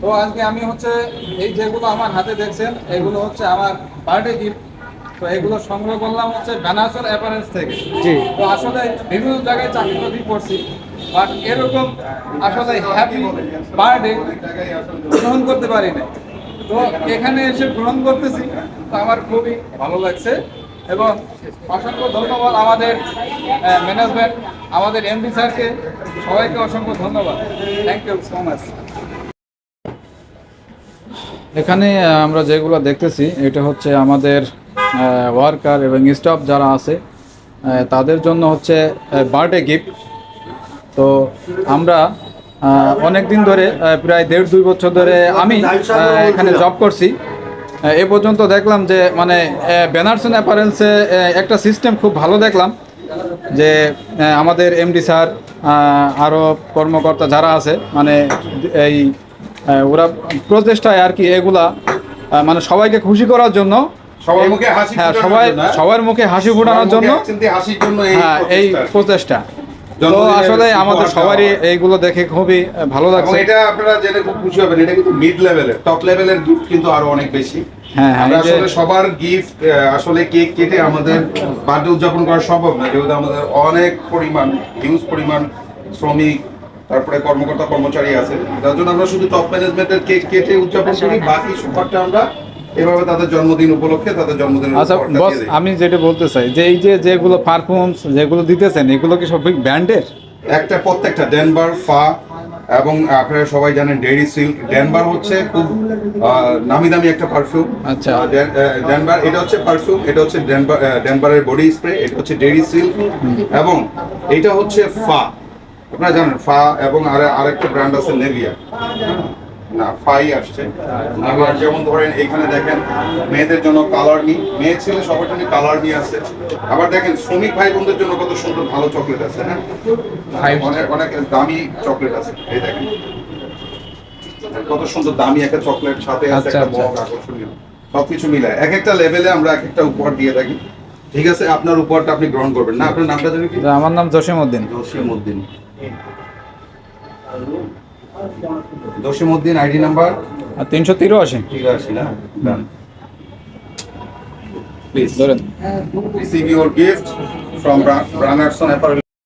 তো আজকে আমি হচ্ছে এই যেগুলো আমার হাতে দেখছেন এগুলো হচ্ছে আমার বার্থডে গিফট তো এগুলো সংগ্রহ করলাম হচ্ছে ব্যানাসর অ্যাপারেন্স থেকে। তো আসলে বিভিন্ন জায়গায় চাকরি বাকরি করছি বাট এরকম আসলে হ্যাপি বার্থডে গ্রহণ করতে পারি না তো এখানে এসে গ্রহণ করতেছি তো আমার খুবই ভালো লাগছে। এবং অসংখ্য ধন্যবাদ আমাদের ম্যানেজমেন্ট আমাদের এমডি স্যারকে সবাইকে অসংখ্য ধন্যবাদ। থ্যাংক ইউ সো মাচ এখানে আমরা যেগুলো দেখতেছি, এটা হচ্ছে আমাদের ওয়ার্কার এবং স্টাফ যারা আছে তাদের জন্য হচ্ছে বার্থডে গিফট তো আমরা অনেক দিন ধরে প্রায় দেড় দুই বছর ধরে আমি এখানে জব করছি। এ পর্যন্ত দেখলাম যে মানে ব্যানার্সন অ্যাপারেন্সে একটা সিস্টেম খুব ভালো দেখলাম। যে আমাদের এমডি স্যার আরও কর্মকর্তা যারা আছে মানে এই ওরা প্রচেষ্টায় আর কি এগুলা মানে সবাইকে খুশি করার জন্য সবাই মুখে হাসি হ্যাঁ সবাই জন্য, হ্যাঁ? সবার মুখে হাসি ফোটানোর জন্য মুখে হ্যাঁ এই প্রচেষ্টা। তো আসলে আমাদের সবারই এইগুলো দেখে খুবই ভালো লাগছে। এটা আপনারা জেনে খুব খুশি হবেন এটা কিন্তু মিড লেভেলের টপ লেভেলের গিফট কিন্তু আরও অনেক বেশি। হ্যাঁ, হ্যাঁ, আমরা আসলে সবার গিফট আসলে কেক কেটে আমাদের বার্থডে উদযাপন করা সম্ভব না যেহেতু আমাদের অনেক পরিমাণ হিউজ পরিমাণ শ্রমিক তারপরে কর্মকর্তা কর্মচারী আছে। যার জন্য আমরা শুধু টপ ম্যানেজমেন্টের কেক কেটে উদযাপন করি বাকি সুপারটা আমরা এভাবে তাদের জন্মদিন উপলক্ষে তাদের জন্মদিনের আচ্ছা বস আমি যেটা বলতে চাই যে এই যে যেগুলো পারফরমেন্স যেগুলো দিতেছেন এগুলো কি সব ব্র্যান্ডের? একটা প্রত্যেকটা ডেনভার ফা এবং আপনারা সবাই জানেন ডেরি সিল্ক ডেনভার হচ্ছে খুব নামি দামি একটা পারফিউম আচ্ছা। ডেনভার এটা হচ্ছে পারফিউম এটা হচ্ছে ডেনভার আহ, ডেনভারের বডি স্প্রে এটা হচ্ছে ডেরি সিল্ক এবং এটা হচ্ছে ফা আপনারা জানেন ফা এবং আর আরেকটা ব্র্যান্ড আছে নেভিয়া না ফাই আসছে। আবার যেমন ধরেন এখানে দেখেন মেয়েদের জন্য কালার নি মেয়ে ছেলে সবার জন্য কালার নি আছে। আবার দেখেন শ্রমিক ভাই বোনদের জন্য কত সুন্দর ভালো চকলেট আছে হ্যাঁ? অনেক অনেক দামি চকলেট আছে এই দেখেন। কত সুন্দর দামি একটা চকলেট সাথে আছে আচ্ছা, একটা আচ্ছা। মগ আকর্ষণীয়। সবকিছু মিলায় এক একটা লেভেলে আমরা এক একটা উপহার দিয়ে থাকি। ঠিক আছে আপনার উপহারটা আপনি গ্রহণ করবেন। না আপনার নামটা জানেন কি? আমার নাম জসিম উদ্দিন জসিমউদ্দিন। দোষিমুদ্দিন আইডি নাম্বার? তিনশো তিরো আছে তিরাশি না? প্লিজ ধরেন। Receive your gift